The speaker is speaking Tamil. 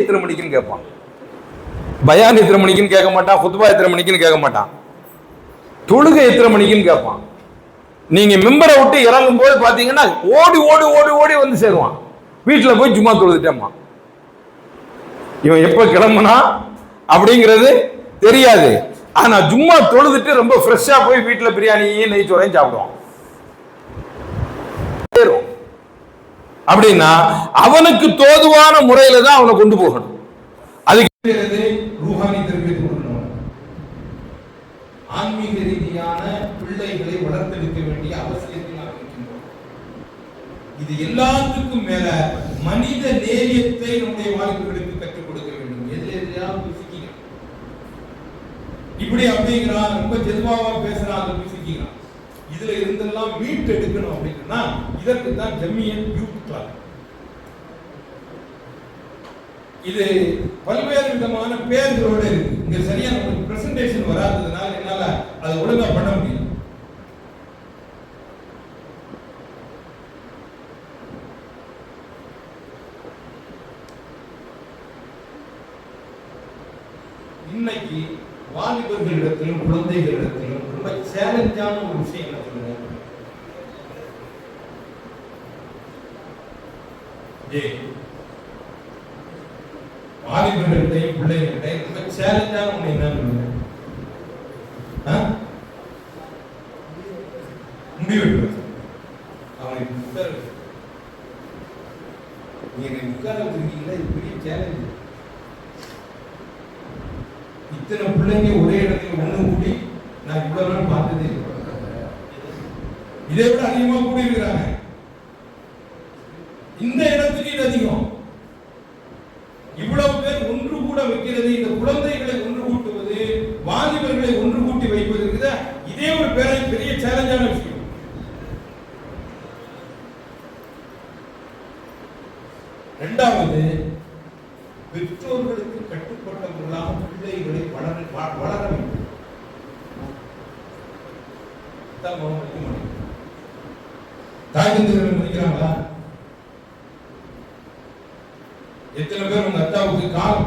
எத்தனை மணிக்குன்னு கேட்பான். பயான் எத்தனை மணிக்குன்னு கேட்க மாட்டான் ஹுத்பா எத்தனை மணிக்குன்னு கேட்க மாட்டான். தொழுகை எத்தனை மணிக்குன்னு கேட்பான். நீங்க மெம்பரை விட்டு இறங்கும் போது பாத்தீங்கன்னா ஓடி ஓடி ஓடி ஓடி வந்து சேருவான். வீட்டுல போய் சும்மா தொழுதுட்டேம்மா இவன் எப்ப கிளம்புனா? அப்படிங்கிறது தெரியாது. ஆனா சும்மா தொழுதுட்டு ரொம்ப ஃப்ரெஷ்ஷா போய் வீட்டில் பிரியாணியும் நெய்ச்சோரையும் சாப்பிடுவான். அப்படின்னா அவனுக்கு தோதுவான முறையில தான் அவனை கொண்டு போகணும். அதுக்கு ரூஹானி தர்பியத் கொடுக்கணும். ஆன்மீக ரீதியான பிள்ளைகளை வளர்த்தெடுக்க வேண்டிய அவசியத்தை நாம் இருக்கின்றோம் இது எல்லாத்துக்கும் மேல மனித நேரியத்தை நம்முடைய வாழ்க்கைகளுக்கு கற்றுக் கொடுக்க வேண்டும். எதுல எதையாவது இப்படி அப்படிங்கிறான் ரொம்ப ஜெதுவாவா பேசுறான் அதை பிசிக்கிறான் இதுல இருந்தெல்லாம் மீட் எடுக்கணும் அப்படின்னா இதற்கு தான் ஜெமியன் யூத் கிளப் இது பல்வேறு விதமான பேர்களோடு இருக்கு. இங்க சரியா நமக்கு பிரசன்டேஷன் வராததுனால என்னால அதை ஒழுங்கா பண்ண முடியும் இன்னைக்கு வாலிபர்களிடத்திலும் குழந்தைகளிடத்திலும் ரொம்ப சேலஞ்சான ஒரு விஷயம் என்ன சொல்லுங்க? ஏய் வாலிபர்கள்டையும் பிள்ளைகள்டையும் ரொம்ப சேலஞ்சான ஒண்ணு என்ன சொல்லுங்க? ஆ? முடிவெடுப்பது அவனை உட்கார நீங்க உட்கார வச்சிருக்கீங்களா? இது பெரிய சேலஞ்சு. இத்தனை பிள்ளைங்க ஒரே இடத்துல ஒண்ணு கூடி நான் இவ்வளவு நாள் பார்த்ததே இல்லை. இதை விட அதிகமா கூடியிருக்கிறாங்க. இந்த இடத்துக்கு இது அதிகம். இவ்வளவு பேர் ஒன்று கூட வைக்கிறது இந்த குழந்தைகளை ஒன்று கூட்டுவது வாலிபர்களை ஒன்று கூட்டி வைப்பது இருக்குதா இதே ஒரு பெரிய பெரிய சேலஞ்சான விஷயம். இரண்டாவது பெற்றோர்களுக்கு கட்டுப்பட்டவர்களாக பிள்ளைகளை வளர வளர வேண்டும் இதான் தாய் தந்தைகளை முடிக்கிறாங்களா? எத்தனை பேர் உங்க அத்தாவுக்கு கால்